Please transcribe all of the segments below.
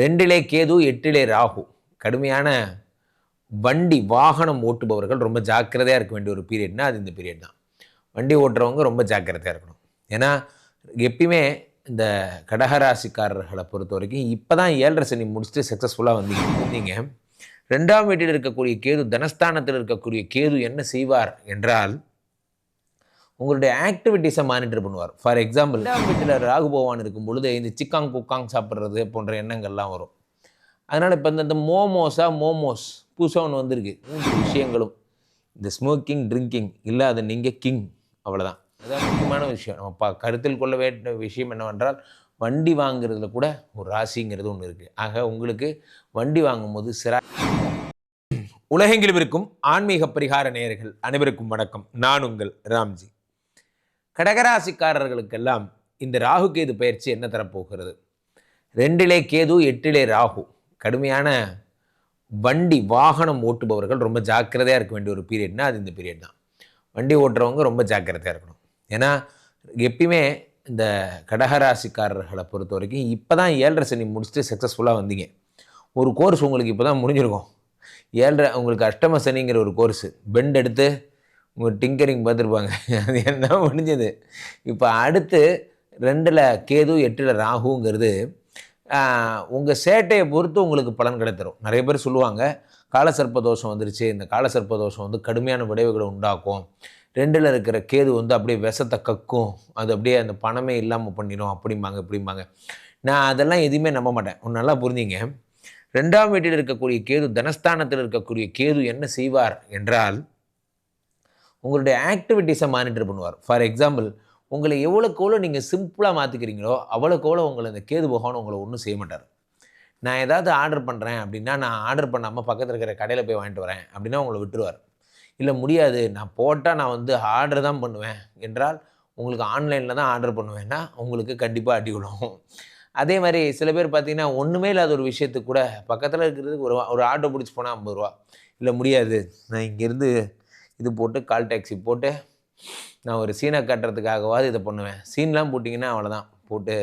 ரெண்டிலே கேது எட்டிலே ராகு. கடுமையான வண்டி வாகனம் ஓட்டுபவர்கள் ரொம்ப ஜாக்கிரதையாக இருக்க வேண்டிய ஒரு பீரியட்னா அது இந்த பீரியட் தான். வண்டி ஓட்டுறவங்க ரொம்ப ஜாக்கிரதையாக இருக்கணும். ஏன்னா எப்பயுமே இந்த கடகராசிக்காரர்களை பொறுத்த வரைக்கும் இப்போ தான் ஏழரை சனி முடிச்சுட்டு சக்ஸஸ்ஃபுல்லாக வந்தீங்க. வந்தீங்க ரெண்டாம் வீட்டில் இருக்கக்கூடிய கேது தனஸ்தானத்தில் இருக்கக்கூடிய கேது என்ன செய்வார் என்றால் உங்களுடைய ஆக்டிவிட்டீஸை மானிட்டர் பண்ணுவார். ஃபார் எக்ஸாம்பிள் வீட்டில் ராகு பகவான் இருக்கும் பொழுது இந்த சிக்காங் குக்காங் சாப்பிட்றது போன்ற எண்ணங்கள்லாம் வரும். அதனால் இப்போ இந்த மோமோஸா மோமோஸ் புதுசாக ஒன்று வந்திருக்கு. மூன்று விஷயங்களும். இந்த ஸ்மோக்கிங் ட்ரிங்கிங் இல்லாத நீங்கள் கிங் அவ்வளோதான் அதான் முக்கியமான விஷயம். நம்ம பா கருத்தில் கொள்ள வேண்டிய விஷயம் என்னவென்றால் வண்டி வாங்குறதுல கூட ஒரு ராசிங்கிறது ஒன்று இருக்குது ஆக உங்களுக்கு வண்டி வாங்கும்போது சிறா உலகெங்கிலும் இருக்கும் ஆன்மீக பரிகார நேயர்கள் அனைவருக்கும் வணக்கம். நான் உங்கள் ராம்ஜி. கடகராசிக்காரர்களுக்கெல்லாம் இந்த ராகு கேது பயிற்சி என்ன தரப்போகிறது? ரெண்டிலே கேது எட்டிலே ராகு. கடுமையான வண்டி வாகனம் ஓட்டுபவர்கள் ரொம்ப ஜாக்கிரதையாக இருக்க வேண்டிய ஒரு பீரியட்னா அது இந்த பீரியட் தான். வண்டி ஓட்டுறவங்க ரொம்ப ஜாக்கிரதையாக இருக்கணும். ஏன்னா எப்பயுமே இந்த கடகராசிக்காரர்களை பொறுத்த வரைக்கும் இப்போ தான் ஏழரை சனி முடிச்சுட்டு சக்ஸஸ்ஃபுல்லாக வந்தீங்க. ஒரு கோர்ஸ் உங்களுக்கு இப்போ தான் முடிஞ்சிருக்கும். ஏழரை உங்களுக்கு அஷ்டம சனிங்கிற ஒரு கோர்ஸு பெண்ட் எடுத்து உங்கள் டிங்கரிங் பார்த்துருப்பாங்க. அது என்ன முடிஞ்சது? இப்போ அடுத்து ரெண்டில் கேது எட்டில் ராகுங்கிறது உங்கள் சேட்டையை பொறுத்து உங்களுக்கு பலன் கிடைத்தரும். நிறைய பேர் சொல்லுவாங்க காலசர்ப்ப தோஷம் வந்துருச்சு இந்த காலசர்ப்ப தோஷம் வந்து கடுமையான விளைவுகளை உண்டாக்கும். ரெண்டில் இருக்கிற கேது வந்து அப்படியே விஷத்தை கக்கும். அது அப்படியே அந்த பணமே இல்லாமல் பண்ணிடும் அப்படிம்பாங்க இப்படிம்பாங்க. நான் அதெல்லாம் எதுவுமே நம்ப மாட்டேன். ஒன்று நல்லா புரிஞ்சிங்க. ரெண்டாம் வீட்டில் இருக்கக்கூடிய கேது தனஸ்தானத்தில் இருக்கக்கூடிய கேது என்ன செய்வார் என்றால் உங்களுடைய ஆக்டிவிட்டீஸை மானிட்டர் பண்ணுவார். ஃபார் எக்ஸாம்பிள் உங்களை எவ்வளோக்கு எவ்வளோ நீங்கள் சிம்பிளாக மாற்றிக்கிறீங்களோ அவ்வளோக்கு எவ்வளோ உங்களை இந்த கேது பகவான் உங்களை ஒன்றும் செய்ய மாட்டார். நான் ஏதாவது ஆர்டர் பண்ணுறேன் அப்படின்னா நான் ஆர்டர் பண்ணாமல் பக்கத்தில் இருக்கிற கடையில் போய் வாங்கிட்டு வரேன் அப்படின்னா உங்களை விட்டுருவார். இல்லை முடியாது. நான் போட்டால் நான் வந்து ஆர்டர் தான் பண்ணுவேன் என்றால் உங்களுக்கு ஆன்லைனில் தான் ஆர்டர் பண்ணுவேன்னா உங்களுக்கு கண்டிப்பாக அடி விடும் அதே மாதிரி சில பேர் பார்த்தீங்கன்னா ஒன்றுமே இல்லாத ஒரு விஷயத்துக்கு கூட பக்கத்தில் இருக்கிறதுக்கு ஒரு ஒரு ஆட்டோ பிடிச்சி போனால் ஐம்பது ரூபா. இல்லை முடியாது. நான் இங்கேருந்து இது போட்டு கால் டாக்ஸி போட்டு நான் ஒரு சீனை காட்டுறதுக்காகவாது இதை பண்ணுவேன். சீன்லாம் போட்டிங்கன்னா அவ்வளோதான். போட்டு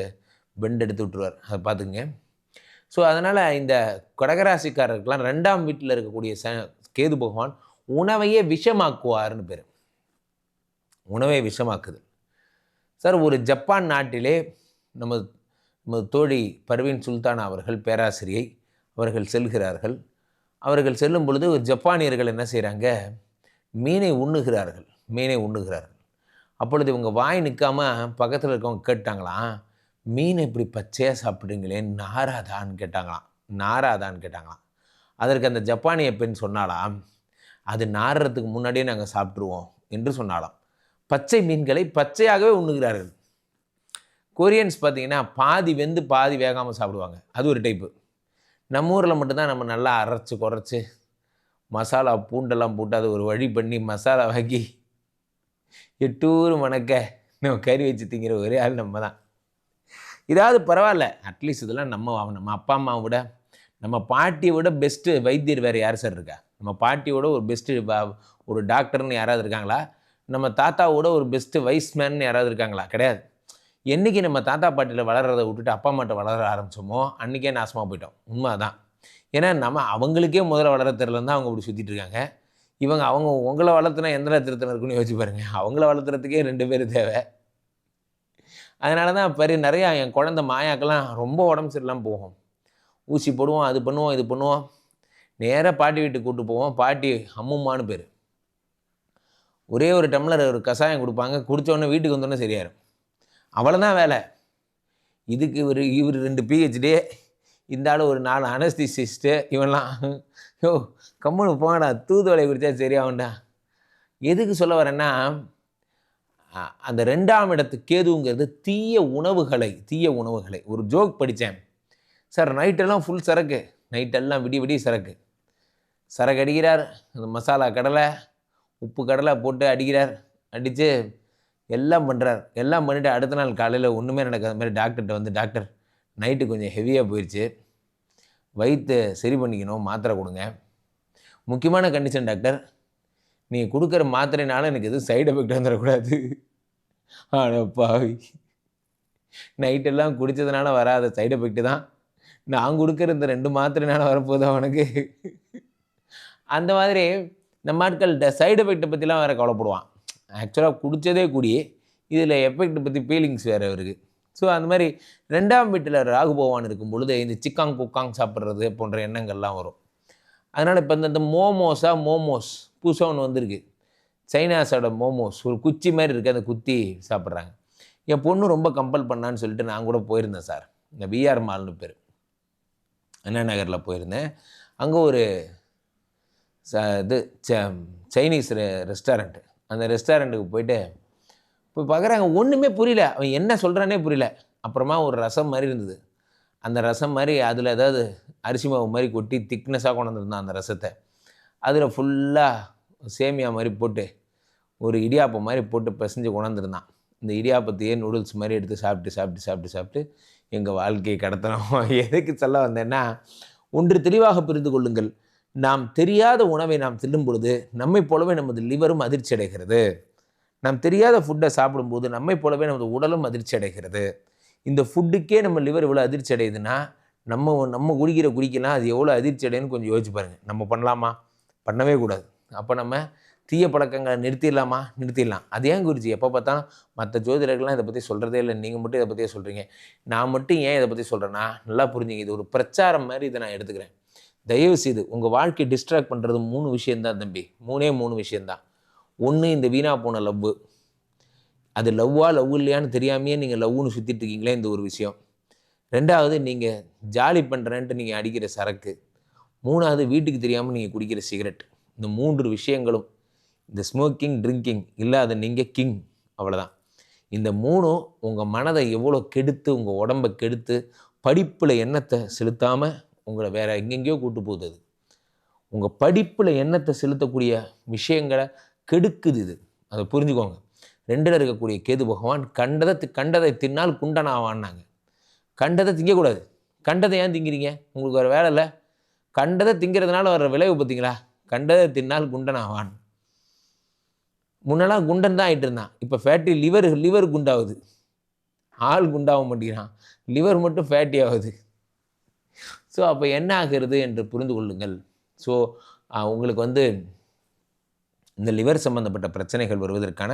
பெண்ட் எடுத்து விட்ருவார் அதை பார்த்துக்குங்க. ஸோ அதனால் இந்த கடகராசிக்காரருக்கெலாம் ரெண்டாம் வீட்டில் இருக்கக்கூடிய ச கேது பகவான் உணவையே விஷமாக்குவார்னு பேர். உணவை விஷமாக்குது. சார் ஒரு ஜப்பான் நாட்டிலே நம்ம நமது தோழி பர்வீன் சுல்தான் அவர்கள் பேராசிரியை அவர்கள் செல்கிறார்கள். அவர்கள் செல்லும் பொழுது ஒரு ஜப்பானியர்கள் என்ன செய்கிறாங்க மீனை உண்ணுகிறார்கள் மீனை உண்ணுகிறார்கள். அப்பொழுது இவங்க வாய் நிற்காம பக்கத்தில் இருக்கவங்க கேட்டாங்களாம் மீன் இப்படி பச்சையாக சாப்பிட்றீங்களே நாராதான்னு கேட்டாங்களாம் நாராதான்னு கேட்டாங்களாம். அதற்கு அந்த ஜப்பானிய பெண் சொன்னாலாம் அது நாடுறதுக்கு முன்னாடியே நாங்கள் சாப்பிட்ருவோம் என்று சொன்னாலாம் பச்சை மீன்களை பச்சையாகவே உண்ணுகிறார்கள். கொரியன்ஸ் பார்த்தீங்கன்னா பாதி வெந்து பாதி வேகாமல் சாப்பிடுவாங்க. அது ஒரு டைப்பு நம்ம ஊரில் மட்டும்தான் நம்ம நல்லா அரைச்சி குறைச்சி மசாலா பூண்டெல்லாம் போட்டு அதை ஒரு வழி பண்ணி மசாலா வாங்கி எட்டூர் மணக்க நம்ம கறி வச்சு திங்கிற ஒரே ஆள் நம்ம தான் இதாவது பரவாயில்ல அட்லீஸ்ட் இதெல்லாம் நம்ம நம்ம அப்பா அம்மாவை விட நம்ம பாட்டியை விட பெஸ்ட்டு வைத்தியர் வேறு யார் சார் இருக்கா? நம்ம பாட்டியோட ஒரு பெஸ்ட்டு ஒரு டாக்டர்னு யாராவது இருக்காங்களா? நம்ம தாத்தாவோட ஒரு பெஸ்ட்டு வைஸ்மேன் யாராவது இருக்காங்களா? கிடையாது. என்றைக்கு நம்ம தாத்தா பாட்டியில் வளர்கிறத விட்டுட்டு அப்பா அம்மாட்ட வளர ஆரம்பித்தோமோ அன்றைக்கே நாசமாக போயிட்டோம். உண்மை தான் ஏன்னா நம்ம அவங்களுக்கே முதல்ல வளர தெரியலன்னு அவங்க இப்படி சுற்றிட்டு இருக்காங்க. இவங்க அவங்க உங்களை வளர்த்துனா எந்த திருத்தம் இருக்குன்னு யோசிச்சு பாருங்கள் அவங்கள வளர்த்துறதுக்கே ரெண்டு பேர் தேவை. அதனால தான் பெரிய நிறையா என் குழந்த மாயாக்கெல்லாம் ரொம்ப உடம்பு சரியில்லாமல் போகும். ஊசி போடுவோம் அது பண்ணுவோம் இது பண்ணுவோம். நேராக பாட்டி வீட்டுக்கு கூப்பிட்டு போவோம். பாட்டி அம்மும்மான்னு பேர். ஒரே ஒரு டம்ளர் ஒரு கஷாயம் கொடுப்பாங்க. குடித்தோடனே வீட்டுக்கு வந்தோடனே சரியாயிரும். அவ்வளோதான் வேலை. இதுக்கு இவர் இவர் ரெண்டு பிஹெச்டியே இந்த ஆள் ஒரு நாலு அனஸ்திசிஸ்ட்டு இவன்லாம் யோ கம்முனு போங்கடா தூதுவளை குடித்தா சரியாகும்டா எதுக்கு சொல்ல வரேன்னா அந்த ரெண்டாம் இடத்து கேதுங்கிறது தீய உணவுகளை தீய உணவுகளை. ஒரு ஜோக் படித்தேன். சார் நைட்டெல்லாம் ஃபுல் சரக்கு. நைட்டெல்லாம் விடிய விடிய சரக்கு. சரக்கு அடிக்கிறார் அந்த மசாலா கடலை உப்பு கடலை போட்டு அடிக்கிறார் அடித்து எல்லாம் பண்ணுறார் எல்லாம் பண்ணிவிட்டு அடுத்த நாள் காலையில் ஒன்றுமே நடக்காத மாதிரி டாக்டர்கிட்ட வந்து டாக்டர் நைட்டு கொஞ்சம் ஹெவியாக போயிடுச்சு வயிற்று சரி பண்ணிக்கணும் மாத்திரை கொடுங்க. முக்கியமான கண்டிஷன் டாக்டர் நீங்கள் கொடுக்குற மாத்திரைனால எனக்கு எதுவும் சைடு எஃபெக்ட் வந்துடக்கூடாது ஆனால் பாவி. நைட்டெல்லாம் குடித்ததுனால வராத சைடு எஃபெக்ட் தான். நான் கொடுக்குற இந்த ரெண்டு மாத்திரைனால வரப்போகுது அவனுக்கு. அந்த மாதிரி நம்ம ஆட்கள் சைடு எஃபெக்ட்டை பற்றிலாம் வேறு கவலைப்படுவான். ஆக்சுவலாக குடித்ததே கூடி இதில் எஃபெக்ட் பற்றி ஃபீலிங்ஸ் வேறு அவருக்கு ஸோ அந்த மாதிரி ரெண்டாம் வீட்டில் ராகு பகவான் இருக்கும் பொழுது இந்த சிக்காங் குக்காங் சாப்பிட்றது போன்ற எண்ணங்கள்லாம் வரும். அதனால் இப்போ இந்த மோமோஸாக மோமோஸ் புதுசாக ஒன்று வந்திருக்கு. சைனாஸோட மோமோஸ் ஒரு குச்சி மாதிரி இருக்குது அந்த குத்தி சாப்பிட்றாங்க. என் பொண்ணு ரொம்ப கம்பல் பண்ணான்னு சொல்லிட்டு நான் கூட போயிருந்தேன் சார். இந்த பிஆர் மால்னு பேர். அண்ணா நகரில் போயிருந்தேன். அங்கே ஒரு ச இது ச சைனீஸ் ரெ ரெஸ்டாரண்ட்டு அந்த ரெஸ்டாரண்ட்டுக்கு போயிட்டு இப்போ பார்க்குறாங்க ஒன்றுமே புரியல. அவன் என்ன சொல்கிறானே புரியல. அப்புறமா ஒரு ரசம் மாதிரி இருந்தது. அந்த ரசம் மாதிரி அதில் ஏதாவது அரிசி மாவு மாதிரி கொட்டி திக்னஸாக கொண்டாந்துருந்தான் அந்த ரசத்தை. அதில் ஃபுல்லாக சேமியா மாதிரி போட்டு ஒரு இடியாப்பம் மாதிரி போட்டு பிசைஞ்சு கொண்டாந்துருந்தான் இந்த இடியாப்பத்தையே நூடுல்ஸ் மாதிரி எடுத்து சாப்பிட்டு சாப்பிட்டு சாப்பிட்டு சாப்பிட்டு எங்கள் வாழ்க்கையை கடத்தணும் எதுக்கு சொல்ல வந்தேன்னா ஒன்று தெளிவாக புரிந்து கொள்ளுங்கள். நாம் தெரியாத உணவை நாம் தில்லும் பொழுது நம்மை போலவே நமது லிவரும் அதிர்ச்சி அடைகிறது நாம் தெரியாத ஃபுட்டை சாப்பிடும்போது நம்மை போலவே நமது உடலும் அதிர்ச்சி அடைகிறது. இந்த ஃபுட்டுக்கே நம்ம லிவர் இவ்வளோ அதிர்ச்சி அடையுதுன்னா நம்ம நம்ம குடிக்கிற குடிக்கலாம் அது எவ்வளோ அதிர்ச்சி அடையுன்னு கொஞ்சம் யோசிச்சு பாருங்கள் நம்ம பண்ணலாமா? பண்ணவே கூடாது. அப்போ நம்ம தீய பழக்கங்களை நிறுத்திடலாமா? நிறுத்திடலாம். அது ஏன் குறிச்சி எப்போ பார்த்தாலும் மற்ற ஜோதிடர்கள்லாம் இதை பற்றி சொல்கிறதே இல்லை. நீங்கள் மட்டும் இதை பற்றியே சொல்கிறீங்க நான் மட்டும் ஏன் இதை பற்றி சொல்கிறேன்னா நல்லா புரிஞ்சுங்க. இது ஒரு பிரச்சாரம் மாதிரி இதை நான் எடுத்துக்கிறேன். தயவு செய்து உங்கள் வாழ்க்கையை டிஸ்ட்ராக்ட் பண்ணுறது மூணு விஷயந்தான் தம்பி. மூணே மூணு விஷயந்தான் ஒன்று இந்த வீணாக போன லவ்வு அது லவ்வா லவ் இல்லையான்னு தெரியாமையே நீங்கள் லவ்னு சுற்றிட்டு இருக்கீங்களே இந்த ஒரு விஷயம். ரெண்டாவது நீங்கள் ஜாலி பண்ணுறேன்ட்டு நீங்கள் அடிக்கிற சரக்கு. மூணாவது வீட்டுக்கு தெரியாமல் நீங்கள் குடிக்கிற சிகரெட். இந்த மூன்று விஷயங்களும் இந்த ஸ்மோக்கிங் ட்ரிங்கிங் இல்லாத நீங்கள் கிங் அவ்வளோதான் இந்த மூணும் உங்கள் மனதை எவ்வளோ கெடுத்து உங்கள் உடம்பை கெடுத்து படிப்பில் எண்ணத்தை செலுத்தாமல் உங்களை வேறு எங்கெங்கேயோ கூட்டு போகுது உங்கள் படிப்பில் எண்ணத்தை செலுத்தக்கூடிய விஷயங்களை கெடுக்குது இது. அதை புரிஞ்சுக்கோங்க. ரெண்டில் இருக்கக்கூடிய கேது பகவான் கண்டதை கண்டதை தின்னால் குண்டனாவான்னாங்க. கண்டதை திங்கக்கூடாது. கண்டதை ஏன் திங்கிறீங்க? உங்களுக்கு வேறு வேலை இல்லை. கண்டதை திங்கிறதுனால வர்ற விளைவு பார்த்தீங்களா? கண்டதை தின்னால் குண்டனாவான். முன்னெல்லாம் குண்டன் தான் ஆகிட்டு இருந்தான். இப்போ ஃபேட்டி லிவர் லிவர் குண்டாகுது. ஆள் குண்டாக மாட்டேங்கிறான். லிவர் மட்டும் ஃபேட்டி ஆகுது. ஸோ அப்போ என்ன ஆகிறது என்று புரிந்து கொள்ளுங்கள். ஸோ உங்களுக்கு வந்து இந்த லிவர் சம்பந்தப்பட்ட பிரச்சனைகள் வருவதற்கான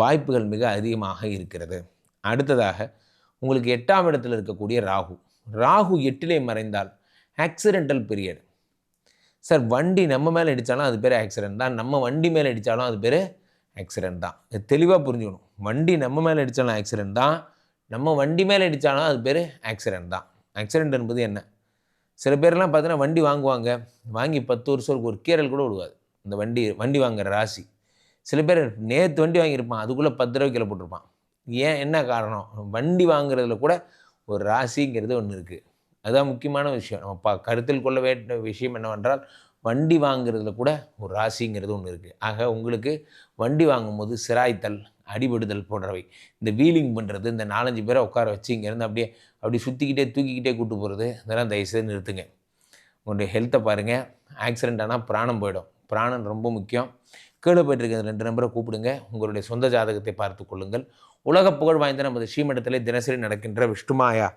வாய்ப்புகள் மிக அதிகமாக இருக்கிறது. அடுத்ததாக உங்களுக்கு எட்டாம் இடத்தில் இருக்கக்கூடிய ராகு. ராகு எட்டிலே மறைந்தால் ஆக்சிடென்டல் பீரியட் சார் வண்டி நம்ம மேலே அடித்தாலும் அது பேர் ஆக்சிடென்ட் தான். நம்ம வண்டி மேலே அடித்தாலும் அது பேர் ஆக்சிடென்ட் தான். இது தெளிவாக புரிஞ்சுக்கணும். வண்டி நம்ம மேலே அடித்தாலும் ஆக்சிடென்ட் தான். நம்ம வண்டி மேலே அடித்தாலும் அது பேர் ஆக்சிடென்ட் தான். ஆக்சிடென்ட் என்பது என்ன? சில பேர்லாம் பார்த்தீங்கன்னா வண்டி வாங்குவாங்க. வாங்கி பத்து வருஷம் ஒரு கீரல் கூட விடுவாது. இந்த வண்டி வண்டி வாங்குற ராசி. சில பேர் நேற்று வண்டி வாங்கியிருப்பான் அதுக்குள்ளே பத்து ரூபாய் கீழே போட்டிருப்பான். ஏன் என்ன காரணம்? வண்டி வாங்குறதுல கூட ஒரு ராசிங்கிறது ஒன்று இருக்குது அதுதான் முக்கியமான விஷயம். நம்ம ப கருத்தில் கொள்ள வேண்டிய விஷயம் என்னவென்றால் வண்டி வாங்குறதுல கூட ஒரு ராசிங்கிறது ஒன்று இருக்குது ஆக உங்களுக்கு வண்டி வாங்கும்போது சிராய்த்தல் அடிபடுதல் போன்றவை இந்த வீலிங் பண்ணுறது இந்த நாலஞ்சு பேரை உட்கார வச்சு இங்கேருந்து அப்படியே அப்படி சுற்றிக்கிட்டே தூக்கிக்கிட்டே கூட்டு போகிறது இதெல்லாம் தயவுசெய்து நிறுத்துங்க. உங்களுடைய ஹெல்த்தை பாருங்கள் ஆக்சிடெண்ட் ஆனால் பிராணம் போயிடும். பிராணம் ரொம்ப முக்கியம். கீழே போயிட்டு ரெண்டு நம்பரை கூப்பிடுங்க. உங்களுடைய சொந்த ஜாதகத்தை பார்த்து கொள்ளுங்கள். உலக புகழ் வாய்ந்த நமது ஸ்ரீமடத்தில் தினசரி நடக்கின்ற விஷ்ணுமாயா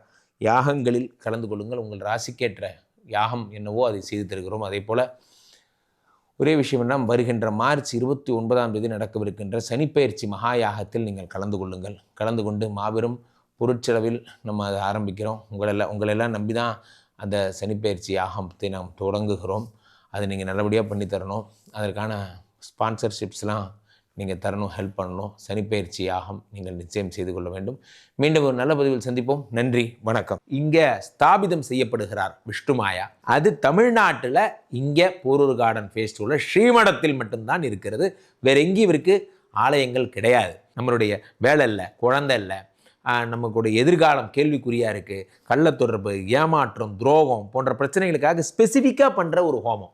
யாகங்களில் கலந்து கொள்ளுங்கள். உங்கள் ராசிக்கேற்ற யாகம் என்னவோ அதை செய்து தருகிறோம். அதே போல் ஒரே விஷயம் என்ன வருகின்ற மார்ச் இருபத்தி ஒன்பதாம் தேதி நடக்கவிருக்கின்ற சனிப்பெயர்ச்சி மகா யாகத்தில் நீங்கள் கலந்து கொள்ளுங்கள். கலந்து கொண்டு மாபெரும் பொருட்செலவில் நம்ம அதை ஆரம்பிக்கிறோம். உங்களெல்லாம் உங்களெல்லாம் நம்பி தான் அந்த சனிப்பெயர்ச்சி யாகத்தை நாம் தொடங்குகிறோம். அதை நீங்கள் நல்லபடியாக பண்ணி தரணும். அதற்கான ஸ்பான்சர்ஷிப்ஸ்லாம் நீங்கள் தரணும் ஹெல்ப் பண்ணணும். சனிப்பயிற்சி யாகம் நீங்கள் நிச்சயம் செய்து கொள்ள வேண்டும். மீண்டும் ஒரு நல்ல பதிவில் சந்திப்போம். நன்றி வணக்கம். இங்கே ஸ்தாபிதம் செய்யப்படுகிறார் விஷ்ணுமாயா அது தமிழ்நாட்டில் இங்கே போரூர் கார்டன் ஃபேஸ்டிவலில் ஸ்ரீமடத்தில் மட்டும்தான் இருக்கிறது. வேற எங்கேயும் இவருக்கு ஆலயங்கள் கிடையாது. நம்மளுடைய வேலை இல்லை குழந்தை இல்லை. நம்மளுடைய நமக்குடைய எதிர்காலம் கேள்விக்குறியாக இருக்குது கள்ள தொடர்பு ஏமாற்றம் துரோகம் போன்ற பிரச்சனைகளுக்காக ஸ்பெசிஃபிக்காக பண்ணுற ஒரு ஹோமம்.